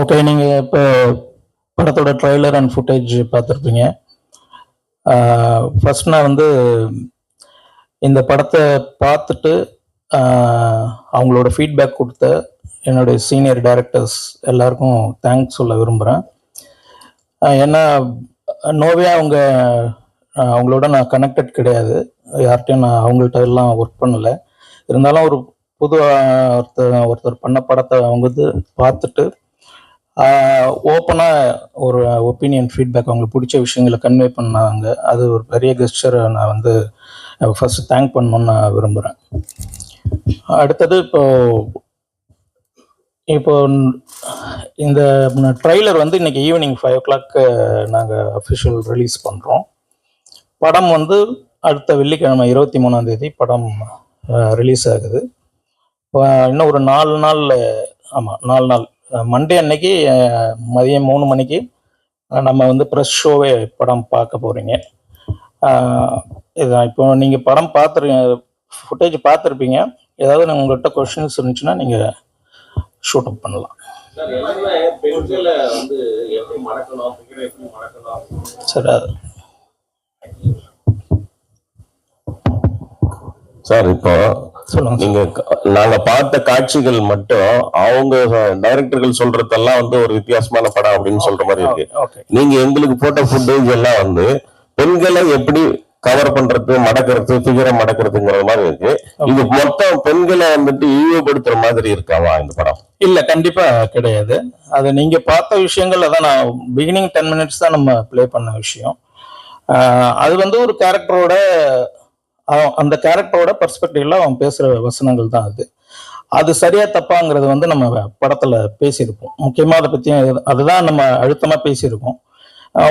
Okay நீங்கள் இப்போ படத்தோட ட்ரைலர் அண்ட் ஃபுட்டேஜ் பார்த்துருப்பீங்க. ஃபர்ஸ்ட் நான் வந்து இந்த படத்தை பார்த்துட்டு அவங்களோட ஃபீட்பேக் கொடுத்த என்னுடைய சீனியர் டைரக்டர்ஸ் எல்லாருக்கும் தேங்க்ஸ் சொல்ல விரும்புகிறேன் ஏன்னா நோவே அவங்க அவங்களோட நான் கனெக்டட் கிடையாது. யார்கிட்டையும் நான் அவங்கள்ட்ட எல்லாம் ஒர்க் பண்ணலை. இருந்தாலும் ஒரு புது ஒருத்தர் ஒருத்தர் பண்ண படத்தை அவங்க வந்து பார்த்துட்டு ஓப்பனாக ஒரு ஒப்பீனியன் ஃபீட்பேக் அவங்களுக்கு பிடிச்ச விஷயங்களை கன்வே பண்ணாங்க. அது ஒரு பெரிய கெஸ்டரை நான் வந்து ஃபஸ்ட்டு தேங்க் பண்ணணும்னு நான் விரும்புகிறேன் அடுத்தது இப்போ இப்போ இந்த ட்ரைலர் வந்து இன்னைக்கு ஈவினிங் ஃபைவ் ஓ கிளாக்கு நாங்கள் அஃபிஷியல் ரிலீஸ் பண்ணுறோம் படம் வந்து அடுத்த வெள்ளிக்கிழமை இருபத்தி மூணாம் தேதி படம் ரிலீஸ் ஆகுது. இன்னும் ஒரு நாலு நாள் ஆமாம் நாலு நாள். மண்டே அன்னைக்கு மதியம் மூணு மணிக்கு நம்ம வந்து ப்ரெஸ் ஷோவே படம் பார்க்க போகிறீங்க இதான் இப்போ நீங்கள் படம் பார்த்துருங்க ஃபுட்டேஜ் பார்த்துருப்பீங்க. ஏதாவது நான் உங்கள்கிட்ட கொஷின்ஸ் இருந்துச்சுன்னா நீங்கள் ஷூட் அப் பண்ணலாம். சார் எல்லாமே சார் இப்போ நீங்க நாங்க பார்த்த காட்சிகள் மட்டும் அவங்க டைரக்டர்கள் சொல்றதெல்லாம் வந்து ஒரு வித்தியாசமான படம் அப்படின்னு சொல்ற மாதிரி இருக்கு. நீங்க எங்களுக்கு போட்ட ஃபுட்டேஜ் எல்லாம் வந்து பெண்களை எப்படி கவர் பண்றது மடக்கிறது ஃபிகரை மடக்கிறதுங்கிற மாதிரி இருக்கு. இது மொத்தம் பெண்களை வந்துட்டு இழிவுபடுத்துற மாதிரி இருக்காவா இந்த படம்? இல்ல கண்டிப்பா கிடையாது. அது நீங்க பார்த்த விஷயங்கள் அதான் நான் பிகினிங் டென் மினிட்ஸ் தான் நம்ம ப்ளே பண்ண விஷயம். அது வந்து ஒரு கேரக்டரோட அந்த கேரக்டரோட பர்ஸ்பெக்டிவ்ல அவன் பேசுற வசனங்கள் தான் அது. அது சரியா தப்பாங்கிறது வந்து நம்ம படத்துல பேசியிருப்போம். முக்கியமா அதை பத்தியும் அதுதான் நம்ம அழுத்தமா பேசியிருக்கோம்.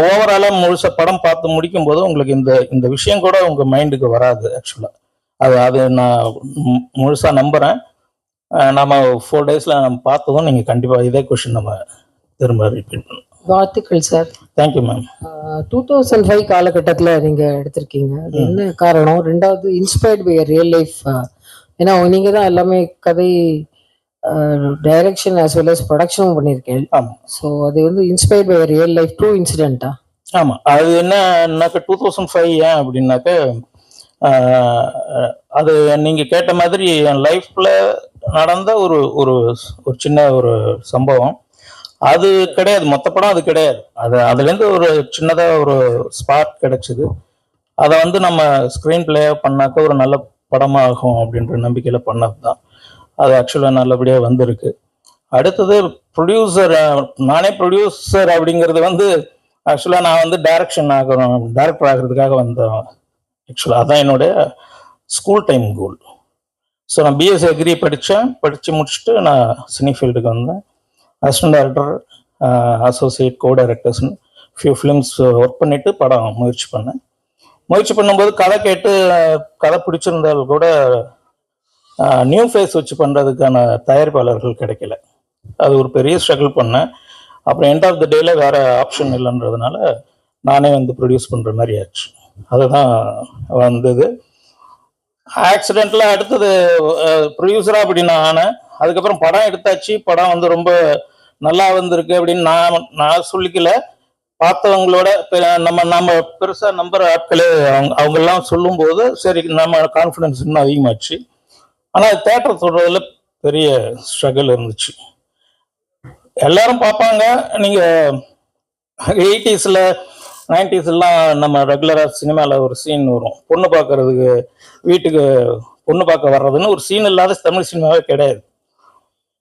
ஓவராலா முழுச படம் பார்த்து முடிக்கும் போது உங்களுக்கு இந்த இந்த விஷயம் கூட உங்க மைண்டுக்கு வராது ஆக்சுவலா அது அது நான் முழுசா நம்புறேன். நம்ம ஃபோர் டேஸ்ல நம்ம பார்த்ததும் நீங்க கண்டிப்பா இதே கொஸ்டின் நம்ம திரும்ப ரிப்பீட் பண்ணணும் வாழ்த்துக்கள் sir. Thank you ma'am two thousand five காலகட்டத்தில் நீங்கள் எடுத்திருக்கீங்க. அது என்ன காரணம்? ரெண்டாவது இன்ஸ்பயர்ட் பை ரியல் லைஃப் ஏன்னா நீங்கள் தான் எல்லாமே கதை டைரக்ஷன் as well as ப்ரொடக்ஷனும் பண்ணியிருக்கேன் ஆமா. ஸோ அது வந்து inspired by real life true இன்சிடென்ட்டா ஆமா. அது என்னன்னாக்க டூ தௌசண்ட் ஃபைவ் ஏன் அப்படின்னாக்க அது நீங்க கேட்ட மாதிரி என் லைஃப்ல நடந்த ஒரு ஒரு ஒரு சின்ன ஒரு சம்பவம். அது கிடையாது. மொத்த படம் அது கிடையாது. அது அதுலேருந்து ஒரு சின்னதாக ஒரு ஸ்பார்க் கிடைச்சிது. அதை வந்து நம்ம ஸ்க்ரீன் பிளே பண்ணாக்க ஒரு நல்ல படமாகும் அப்படின்ற நம்பிக்கையில் பண்ணது தான் அது ஆக்சுவலாக நல்லபடியாக வந்திருக்கு. அடுத்தது ப்ரொடியூசர் நானே ப்ரொடியூசர் அப்படிங்கிறது வந்து ஆக்சுவலாக நான் வந்து டைரக்ஷன் ஆகணும் டைரக்டர் ஆகிறதுக்காக வந்தேன். ஆக்சுவலாக அதான் என்னுடைய ஸ்கூல் டைம் கோல் ஸோ நான் பிஎஸ்சி அக்ரி படித்தேன். படித்து முடிச்சுட்டு நான் சினி ஃபீல்டுக்கு வந்தேன். அசிஸ்டன்ட் டேரக்டர் அசோசியேட் கோ டைரக்டர்ஸ்னு ஃபியூ ஃபிலிம்ஸ் ஒர்க் பண்ணிட்டு படம் முயற்சி பண்ணேன். முயற்சி பண்ணும்போது கதை கேட்டு கதை பிடிச்சிருந்தால் கூட நியூ ஃபேஸ் வச்சு பண்ணுறதுக்கான தயாரிப்பாளர்கள் கிடைக்கல. அது ஒரு பெரிய ஸ்ட்ரகிள் பண்ணேன். அப்புறம் எண்ட் ஆஃப் த டேல வேற ஆப்ஷன் இல்லைன்றதுனால நானே வந்து ப்ரொடியூஸ் பண்ணுற மாதிரி ஆச்சு. அதுதான் வந்தது. ஆக்சிடென்ட்ல அடுத்தது ப்ரொடியூசரா அப்படி நான் ஆனேன். அதுக்கப்புறம் படம் எடுத்தாச்சு. படம் வந்து ரொம்ப நல்லா வந்திருக்கு அப்படின்னு நான் நான் சொல்லிக்கல. பார்த்தவங்களோட நம்ம நம்ம பெருசா நம்புற ஆட்களே அவங்க அவங்கெல்லாம் சொல்லும்போது சரி நம்ம கான்ஃபிடன்ஸ் இன்னும் அதிகமாச்சு. ஆனால் தேட்டர் சொல்றதுல பெரிய ஸ்ட்ரகிள் இருந்துச்சு. எல்லாரும் பார்ப்பாங்க. நீங்க எயிட்டிஸ்ல நைன்டிஸ்லாம் நம்ம ரெகுலராக சினிமாவில் ஒரு சீன் வரும். பொண்ணு பார்க்கறதுக்கு வீட்டுக்கு பொண்ணு பார்க்க வர்றதுன்னு ஒரு சீன் இல்லாத தமிழ் சினிமாவே கிடையாது.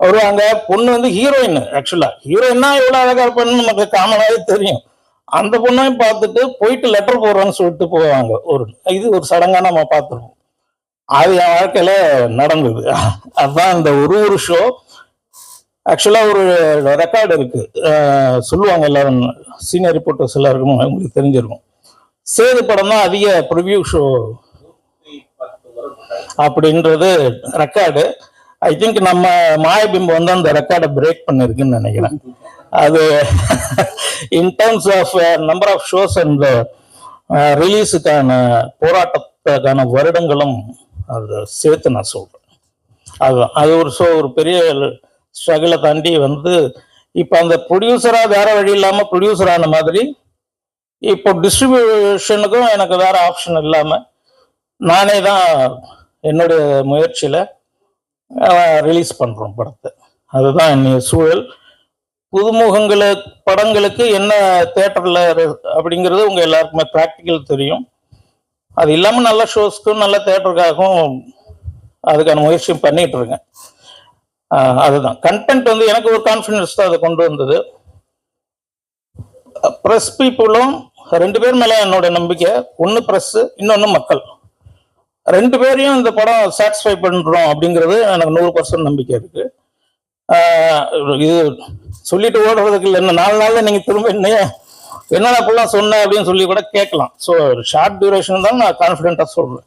வருவாங்க. பொண்ணு வந்து ஹீரோயின் ஆக்சுவலா ஹீரோயின்னா எவ்வளவு அழகா இருப்பான்னு நமக்கு காமனாவே தெரியும். அந்த பொண்ணையும் பார்த்துட்டு போயிட்டு லெட்டர் போடுறோன்னு சொல்லிட்டு போவாங்க. ஒரு இது ஒரு சடங்கா நம்ம பார்த்துருவோம். அது என் வாழ்க்கையில நடந்தது. அதுதான் இந்த ஒரு ஒரு ஷோ ஆக்சுவலா ஒரு ரெக்கார்டு இருக்கு. சொல்லுவாங்க எல்லாரும் சீனியர் ரிப்போர்ட்டர்ஸ் எல்லாருக்கும் உங்களுக்கு தெரிஞ்சிருக்கும். சேது படம் தான் அதிக ப்ரிவியூ ஷோ அப்படின்றது ரெக்கார்டு ஐ திங்க் நம்ம மாயபிம்பம் வந்து அந்த ரெக்கார்டை பிரேக் பண்ணிருக்குன்னு நினைக்கிறேன். அது in terms of number of shows and ரிலீஸுக்கான போராட்டத்துக்கான வருடங்களும் அது சேர்த்து நான் சொல்கிறேன் அதுதான். அது ஒரு ஸோ ஒரு பெரிய ஸ்ட்ரகிளை தாண்டி வந்து இப்போ அந்த ப்ரொடியூசராக வேற வழி இல்லாமல் ப்ரொடியூசர் ஆன மாதிரி இப்போ டிஸ்ட்ரிபியூஷனுக்கும் எனக்கு வேற ஆப்ஷன் இல்லாமல் நானே தான் என்னுடைய முயற்சியில் ரிலீஸ் பண்ணுறோம் படத்தை. அதுதான் இன்னைய சூழல். புதுமுகங்களு படங்களுக்கு என்ன தேட்டரில் அப்படிங்கிறது உங்கள் எல்லாருக்குமே ப்ராக்டிக்கல் தெரியும். அது இல்லாமல் நல்ல ஷோஸ்க்கும் நல்ல தேட்டருக்காகவும் அதுக்கான முயற்சியும் பண்ணிகிட்டு இருக்கேன் அதுதான். கண்டென்ட் வந்து எனக்கு ஒரு கான்ஃபிடன்ஸ் தான் அதை கொண்டு வந்தது. ப்ரெஸ் பீப்புளும் ரெண்டு பேர் மேலே என்னோட நம்பிக்கை. ஒன்று ப்ரெஸ்ஸு இன்னொன்று மக்கள். ரெண்டு பேரையும் இந்த படம் சாட்டிஸ்ஃபை பண்றோம் அப்படிங்கிறது எனக்கு நூறு பர்சன்ட் நம்பிக்கை இருக்கு. இது சொல்லிட்டு ஓடுறதுக்கு இல்லை இன்னும் நாலு நாள்ல நீங்க திரும்ப என்ன என்னடா அப்படிலாம் சொன்ன அப்படின்னு சொல்லி கூட கேட்கலாம். ஸோ ஷார்ட் டியூரேஷன் தான் நான் கான்ஃபிடென்ட்டாக சொல்றேன்.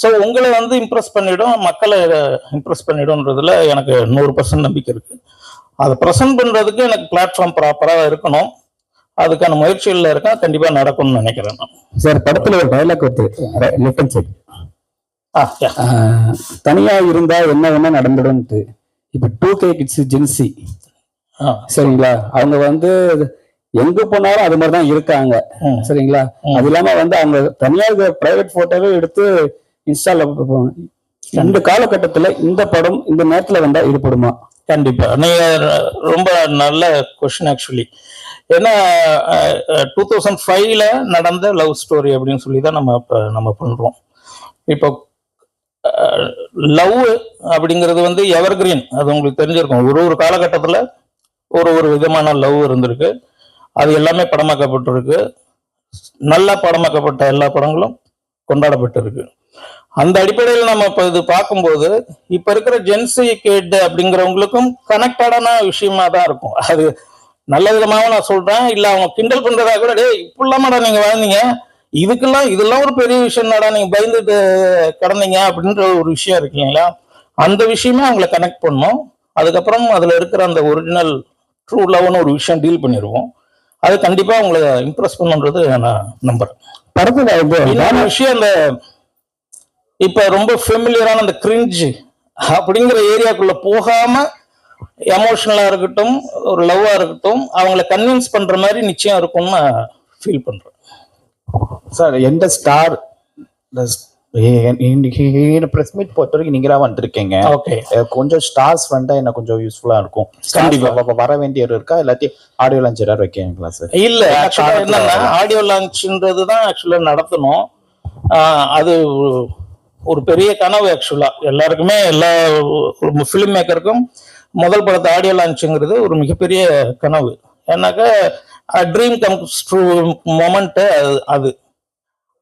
ஸோ உங்களை வந்து இம்ப்ரெஸ் பண்ணிடும் மக்களை இம்ப்ரெஸ் பண்ணிடும்ன்றதுல எனக்கு நூறு பர்சன்ட் நம்பிக்கை இருக்கு. அதை ப்ரெசென்ட் பண்றதுக்கு எனக்கு பிளாட்ஃபார்ம் ப்ராப்பராக இருக்கணும். அதுக்கான முயற்சிகளில் இருக்கேன் கண்டிப்பா நடக்கும்னு நினைக்கிறேன் நான். சார் படத்துல ஒரு டைலாக் வருது. Left hand side. தனியா இருந்தா என்ன வேணா நடந்துடும்ட்டு. இப்ப டூ கே கிட்ஸ் ஜென்சி சரிங்களா? அவங்க வந்து எங்க போனாலும் அது மாதிரி தான் இருக்காங்க. சரிங்களா. அது இல்லாம வந்து அவங்க தனியா பிரைவேட் போட்டோவே எடுத்து இன்ஸ்டால இந்த காலகட்டத்துல இந்த படம் இந்த நேரத்துல வந்தா ஈடுபடுமா? கண்டிப்பா. நீங்க ரொம்ப நல்ல கொஸ்டின் ஆக்சுவலி ஏன்னா டூ தௌசண்ட் ஃபைவ்ல நடந்த லவ் ஸ்டோரி அப்படின்னு சொல்லி தான் நம்ம நம்ம பண்றோம். இப்போ லவ் அப்படிங்கிறது வந்து எவர் கிரீன் அது உங்களுக்கு தெரிஞ்சிருக்கும். ஒரு ஒரு காலகட்டத்தில் ஒரு ஒரு விதமான லவ் இருந்திருக்கு. அது எல்லாமே படமாக்கப்பட்டிருக்கு. நல்லா படமாக்கப்பட்ட எல்லா படங்களும் கொண்டாடப்பட்டிருக்கு. அந்த அடிப்படையில் நம்ம இப்போ இது பார்க்கும்போது இப்போ இருக்கிற ஜென்சி கேட் அப்படிங்கிறவங்களுக்கும் கனெக்டடான விஷயமா தான் இருக்கும். அது நல்ல விதமாக நான் சொல்கிறேன் இல்லை அவங்க கிண்டல் பண்ணுறதா கூட டே இப்படிலாமாடா நீங்கள் வாழ்ந்தீங்க? இதுக்கெல்லாம் இதெல்லாம் ஒரு பெரிய விஷயம்டாடா நீங்க பயந்துட்டு கிடந்தீங்க அப்படின்ற ஒரு விஷயம் இருக்கு இல்லைங்களா? அந்த விஷயமே அவங்கள கனெக்ட் பண்ணும். அதுக்கப்புறம் அதுல இருக்கிற அந்த ஒரிஜினல் ட்ரூ லவ்னு ஒரு விஷயம் டீல் பண்ணிடுவோம் அது கண்டிப்பா அவங்கள இம்ப்ரெஸ் பண்ணுன்றது நான் நம்புறேன். படத்துல இன்னொரு விஷயம் அந்த இப்ப ரொம்ப ஃபெமிலியரான அந்த கிரிஞ்சு அப்படிங்கிற ஏரியாக்குள்ள போகாம எமோஷனலா இருக்கட்டும் ஒரு லவ்வா இருக்கட்டும் அவங்கள கன்வின்ஸ் பண்ற மாதிரி நிச்சயம் இருக்கும்னு நான் ஃபீல் பண்றேன். சார் எந்த ஸ்டார் பிரஸ் மீட் பொறுத்த வரைக்கும் நீங்களா வந்திருக்கீங்க. ஓகே கொஞ்சம் ஸ்டார்ஸ் வந்தா என்ன கொஞ்சம் யூஸ்ஃபுல்லா இருக்கும். வர வேண்டியவர் இருக்கா? எல்லாத்தையும் ஆடியோ லான்ச் ஏதாவது வைக்கிறீங்களா சார் இல்ல என்னன்னா ஆடியோ லான்ச்ன்றது தான் ஆக்சுவலா நடத்தணும். அது ஒரு- பெரிய கனவு ஆக்சுவலா எல்லாருக்குமே எல்லா ஃபிலிம் மேக்கருக்கும் முதல் படத்தை ஆடியோ லான்ச்சுங்கிறது ஒரு மிகப்பெரிய கனவு. ஏன்னாக்கா ட்ரீம் கம்ஸ் ட்ரூ மொமெண்ட்டு அது.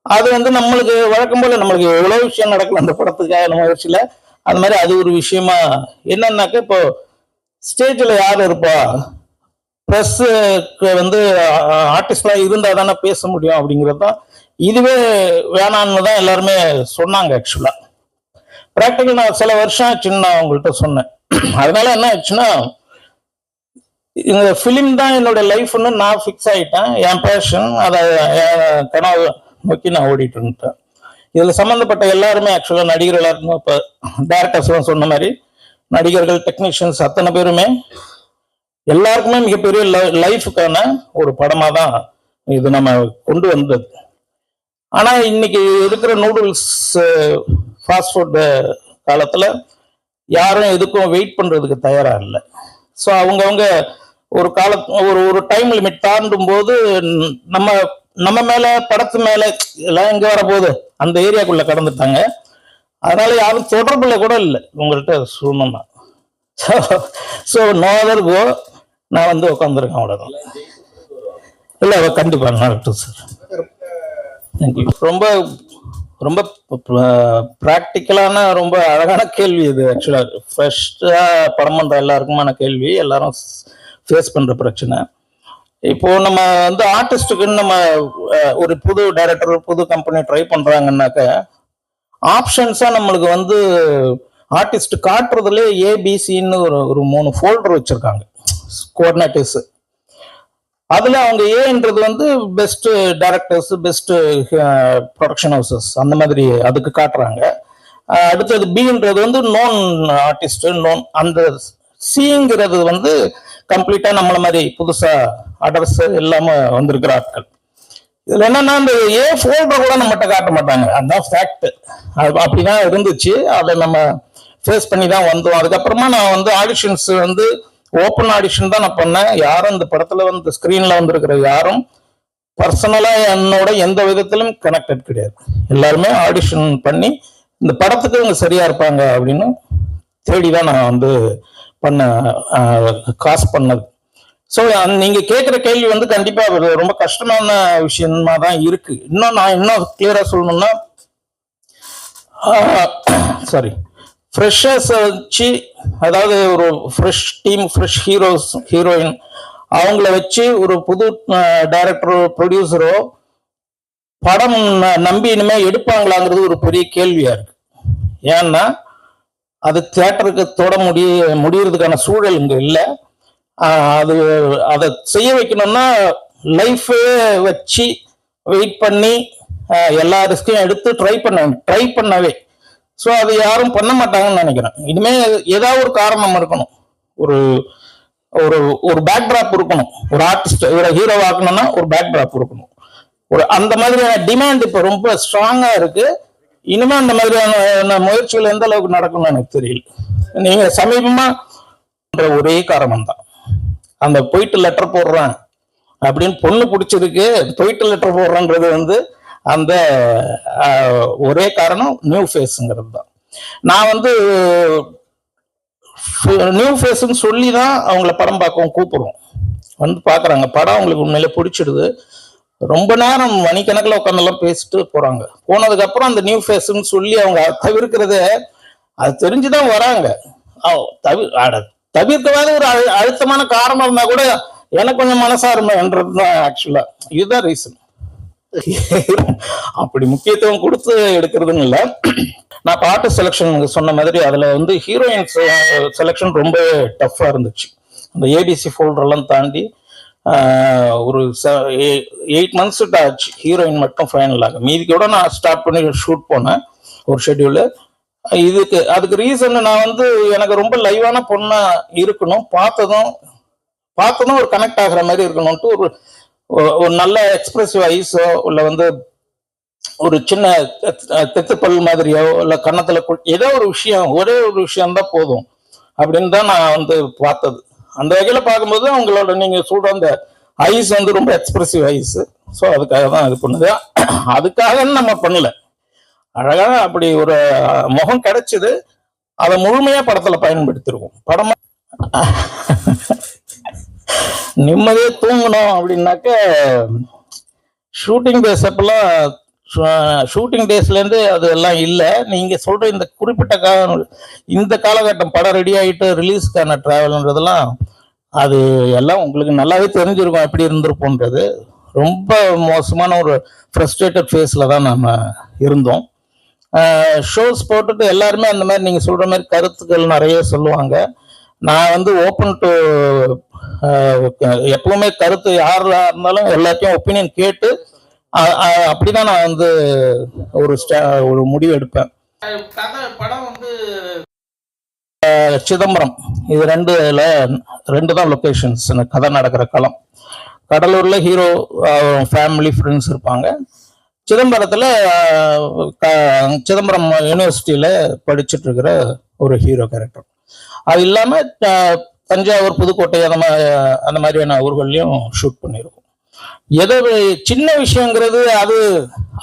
அது வந்து நம்மளுக்கு வழக்கம் போல நம்மளுக்கு எவ்வளோ விஷயம் நடக்கல அந்த படத்துக்காக நம்ம முயற்சியில. அது மாதிரி அது ஒரு விஷயமா. என்னன்னாக்கா இப்போ ஸ்டேஜில் யார் இருப்பா? ப்ரெஸ்ஸுக்கு வந்து ஆர்டிஸ்டாக இருந்தால் தானே பேச முடியும் அப்படிங்கிறது தான். இதுவே வேணான்னு தான் எல்லாருமே சொன்னாங்க ஆக்சுவலாக ப்ராக்டிக்கல் நான் சில வருஷம் ஆச்சுன்னு நான் உங்கள்கிட்ட சொன்னேன். அதனால என்ன ஆச்சுன்னா இந்த ஃபிலிம் தான் என்னோட லைஃப்னு நான் ஃபிக்ஸ் ஆகிட்டேன் என் பேஷன் அதை என் கனவு நோக்கி நான் ஓடிட்டு இருந்துட்டேன். இதில் சம்மந்தப்பட்ட எல்லாருமே ஆக்சுவலாக நடிகர் இருந்தோம் இப்போ டேரக்டர்ஸ்லாம் சொன்ன மாதிரி நடிகர்கள் டெக்னீஷியன்ஸ் அத்தனை பேருமே எல்லாருக்குமே மிகப்பெரிய லைஃபுக்கான ஒரு படமாக தான் இது நம்ம கொண்டு வந்தது. ஆனால் இன்னைக்கு இருக்கிற நூடுல்ஸ் ஃபாஸ்ட் ஃபுட்டு காலத்தில் யாரும் எதுக்கும் வெயிட் பண்ணுறதுக்கு தயாராக இல்லை. ஸோ அவங்கவுங்க ஒரு கால ஒரு ஒரு டைம் லிமிட் தாண்டும் போது நம்ம நம்ம மேல படத்து மேல எல்லாம் எங்க வர போகுது அந்த ஏரியாக்குள்ள கடந்துட்டாங்க. அதனால யாரும் தொடர்புல கூட இல்லை. உங்கள்கிட்ட சொல்லணும்னா. ஸோ நோ அதர் கோ நான் வந்து உட்காந்துருக்கேன் அவ்வளோதான் இல்லை கண்டிப்பாக நடக்கட்டும் சார் தேங்க்யூ ரொம்ப ரொம்ப ப்ராக்டிக்கலான ரொம்ப அழகான கேள்வி இது ஆக்சுவலாக ஃப்ரெஷ்ஷாக படம் பண்ணுற எல்லாருக்குமான கேள்வி. எல்லாரும் ஃபேஸ் பண்ணுற பிரச்சனை. இப்போ நம்ம வந்து ஆர்டிஸ்ட்டுக்குன்னு நம்ம ஒரு புது டைரக்டர் புது கம்பெனி ட்ரை பண்றாங்கன்னாக்க ஆப்ஷன்ஸா நம்மளுக்கு வந்து ஆர்டிஸ்ட் காட்டுறதுல ஏபிசின்னு ஒரு ஒரு மூணு ஃபோல்டர் வச்சிருக்காங்க. கோஆர்டினேட்டர்ஸ் அதுல அவங்க ஏன்றது வந்து best directors best production houses அந்த மாதிரி அதுக்கு காட்டுறாங்க. அடுத்தது பின்றது வந்து நோன் ஆர்டிஸ்ட் நோன் அந்த சிங்கிறது வந்து கம்ப்ளீட்டா நம்மள மாதிரி புதுசா அட்ரஸ் இல்லாம வந்திருக்கிற ஆட்கள் இதுல என்னன்னா இந்த ஏ ஃபோல்டர் கூட நம்மகிட்ட காட்ட மாட்டாங்க. அதுதான் ஃபேக்ட் அது அப்படிதான் இருந்துச்சு. அதை நம்ம ஃபேஸ் பண்ணி தான் வந்தோம். அதுக்கப்புறமா நான் வந்து ஆடிஷன்ஸ் வந்து ஓப்பன் ஆடிஷன் தான் நான் பண்ணேன். யாரும் இந்த படத்துல வந்து ஸ்கிரீன்ல வந்திருக்கிற யாரும் பர்சனலா என்னோட எந்த விதத்திலும் கனெக்டட் கிடையாது. எல்லாருமே ஆடிஷன் பண்ணி இந்த படத்துக்கு இவங்க சரியா இருப்பாங்க அப்படின்னு தேடி தான் நான் வந்து பண்ண காசு பண்ணது. ஸோ நீங்க கேட்குற கேள்வி வந்து கண்டிப்பா ரொம்ப கஷ்டமான விஷயமா தான் இருக்கு. இன்னும் நான் இன்னும் கிளியரா சொல்லணும்னா சாரி ஃப்ரெஷர்ஸ் வச்சு அதாவது ஒரு fresh team fresh heroes heroine அவங்கள வச்சு ஒரு புது டைரக்டரோ ப்ரொடியூசரோ படம் ந- நம்பி இனிமே எடுப்பாங்களாங்கிறது ஒரு பெரிய கேள்வியா இருக்கு. ஏன்னா அது தியேட்டருக்கு தொட முடிய முடியறதுக்கான சூழல் இங்க இல்லை. அது அதை செய்ய வைக்கணும்னா லைஃபே வச்சு வெயிட் பண்ணி எல்லா ரிஸ்கையும் எடுத்து ட்ரை பண்ண ட்ரை பண்ணவே. ஸோ அது யாரும் பண்ண மாட்டாங்கன்னு நினைக்கிறேன். இனிமே ஏதாவது ஒரு காரணம் இருக்கணும். ஒரு ஒரு ஒரு பேக்ட்ராப் இருக்கணும். ஒரு ஆர்டிஸ்ட் இவரை ஹீரோ ஆக்கணும்னா ஒரு பேக்ட்ராப் இருக்கணும். ஒரு அந்த மாதிரியான டிமாண்ட் இப்போ ரொம்ப ஸ்ட்ராங்காக இருக்குது இனிமே அந்த மாதிரியான முயற்சிகள் எந்த அளவுக்கு நடக்கும்னு எனக்கு தெரியல. நீங்க சமீபமா ஒரே காரணம் தான் அந்த போயிட்டு லெட்டர் போடுறான் அப்படின்னு பொண்ணு பிடிச்சிருக்கு போயிட்டு லெட்டர் போடுறன்றது வந்து அந்த ஒரே காரணம் நியூ ஃபேஸுங்கிறது தான் நான் வந்து நியூ ஃபேஸ்ன்னு சொல்லி தான் அவங்கள படம் பார்க்கவும் கூப்பிடுவோம். வந்து பார்க்குறாங்க. படம் அவங்களுக்கு உண்மையிலே பிடிச்சிடுது. ரொம்ப நேரம் மணிக்கணக்கில் உட்காந்தெல்லாம் பேசிட்டு போறாங்க. போனதுக்கு அப்புறம் அந்த நியூ ஃபேஸ்ன்னு சொல்லி அவங்க தவிர்க்கிறத அது தெரிஞ்சுதான் வராங்க. அவ- தவி அட, தவிர்க்கவாத ஒரு அழு- அழுத்தமான காரணம் இருந்தா கூட எனக்கு கொஞ்சம் மனசாருமைன்றது தான் ஆக்சுவலா இதுதான் ரீசன் அப்படி முக்கியத்துவம் கொடுத்து எடுக்கிறதுன்னு இல்லை. நான் பாட்டு செலெக்ஷன் சொன்ன மாதிரி அதுல வந்து ஹீரோயின் செலெக்ஷன் ரொம்ப டஃப்பா இருந்துச்சு. அந்த ஏபிசி எல்லாம் தாண்டி ஒரு எயிட் மந்த்ஸ் ஆச்சு. ஹீரோயின் மட்டும் ஃபைனல் ஆகும் மீதிக்கோட நான் ஸ்டார்ட் பண்ணி ஷூட் போனேன். ஒரு ஷெட்யூலு இதுக்கு அதுக்கு ரீசன் நான் வந்து எனக்கு ரொம்ப லைவான பொண்ணா இருக்கணும். பார்த்ததும் பார்த்ததும் ஒரு கனெக்ட் ஆகிற மாதிரி இருக்கணும்ட்டு ஒரு ஒரு- நல்ல எக்ஸ்பிரசிவ் ஐஸோ இல்லை வந்து ஒரு சின்ன தெத்துப்பல் மாதிரியோ இல்லை கன்னத்தில் ஏதோ ஒரு விஷயம் ஒரே ஒரு விஷயம் தான் போதும். அப்படின்னு தான் நான் வந்து பார்த்தது. அந்த வகையில் பார்க்கும்போது அவங்களோட நீங்கள் சொல்கிற அந்த ஐஸ் வந்து ரொம்ப எக்ஸ்பிரசிவ் ஐஸ் ஸோ அதுக்காக தான் இது பண்ணுது. அதுக்காக நம்ம பண்ணல. அழகாக அப்படி ஒரு முகம் கிடைச்சது. அதை முழுமையாக படத்தில் பயன்படுத்திருக்கோம் படமா நிம்மதியாக தூங்கணும் அப்படின்னாக்க ஷூட்டிங் பேசப்பெல்லாம் ஷூட்டிங் டேஸ்லேருந்து அது எல்லாம் இல்லை. நீங்கள் சொல்கிற இந்த குறிப்பிட்ட கால இந்த காலகட்டம் படம் ரெடி ஆகிட்டு ரிலீஸ்க்கான ட்ராவல்ன்றதெல்லாம் அது எல்லாம் உங்களுக்கு நல்லாவே தெரிஞ்சிருக்கும் எப்படி இருந்திருப்போன்றது ரொம்ப மோசமான ஒரு ஃப்ரஸ்ட்ரேட்டட் ஃபேஸில் தான் நம்ம இருந்தோம். ஷோஸ் போட்டுட்டு எல்லாருமே அந்த மாதிரி நீங்கள் சொல்கிற மாதிரி கருத்துக்கள் நிறைய சொல்லுவாங்க. நான் வந்து ஓப்பன் டு எப்பவுமே கருத்து யாரா இருந்தாலும் எல்லாத்தையும் ஒப்பீனியன் கேட்டு அப்படிதான் நான் வந்து ஒரு ஸ்டா- ஒரு முடிவு எடுப்பேன். கதை படம் வந்து சிதம்பரம். இது ரெண்டுல ரெண்டு தான் லொக்கேஷன்ஸ் கதை நடக்கிற களம். கடலூர்ல ஹீரோ ஃபேமிலி ஃப்ரெண்ட்ஸ் இருப்பாங்க. சிதம்பரத்துல சிதம்பரம் யூனிவர்சிட்டியில படிச்சுட்டு இருக்கிற ஒரு ஹீரோ கேரக்டர் அது இல்லாம அஹ், தஞ்சாவூர் புதுக்கோட்டை அந்த மாதிரி அந்த மாதிரியான ஊர்கள்லயும் ஷூட் பண்ணியிருக்கோம் எதோ சின்ன விஷயங்கிறது அது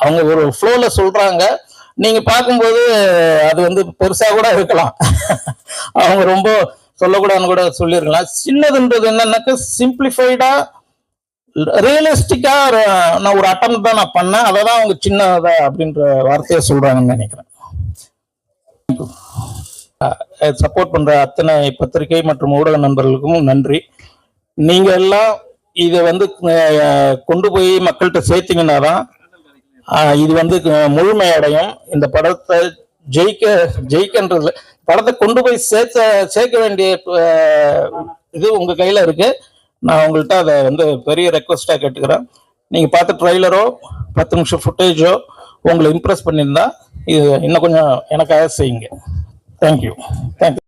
அவங்க ஒரு ஃப்ளோல சொல்றாங்க. நீங்க பார்க்கும்போது அது வந்து பெருசா கூட இருக்கலாம். அவங்க ரொம்ப சொல்லக்கூடாதுன்னு கூட சொல்லியிருக்கலாம். சின்னதுன்றது என்னன்னாக்க சிம்பிளிஃபைடா ரியலிஸ்டிக்கா நான் ஒரு அட்டம் தான் நான் பண்ணேன். அதை தான் அவங்க சின்னதா அப்படின்ற வார்த்தையை சொல்றாங்கன்னு நினைக்கிறேன். சப்போர்ட் பண்ற அத்தனை பத்திரிகை மற்றும் ஊடக நண்பர்களுக்கும் நன்றி. நீங்க எல்லாம் இதை வந்து கொண்டு போய் மக்கள்கிட்ட சேர்த்தீங்கன்னா தான் இது வந்து முழுமையடையும். இந்த படத்தை ஜெயிக்க ஜெயிக்கன்றது படத்தை கொண்டு போய் சேர்த்த சேர்க்க வேண்டிய இது உங்க கையில இருக்கு. நான் உங்கள்கிட்ட அதை வந்து பெரிய ரெக்வஸ்டா கேட்டுக்கிறேன். நீங்கள் பார்த்த ட்ரைலரோ பத்து நிமிஷம் ஃபுட்டேஜோ உங்களை இம்ப்ரெஸ் பண்ணியிருந்தா இது இன்னும் கொஞ்சம் எனக்காக செய்யுங்க. Thank you thank you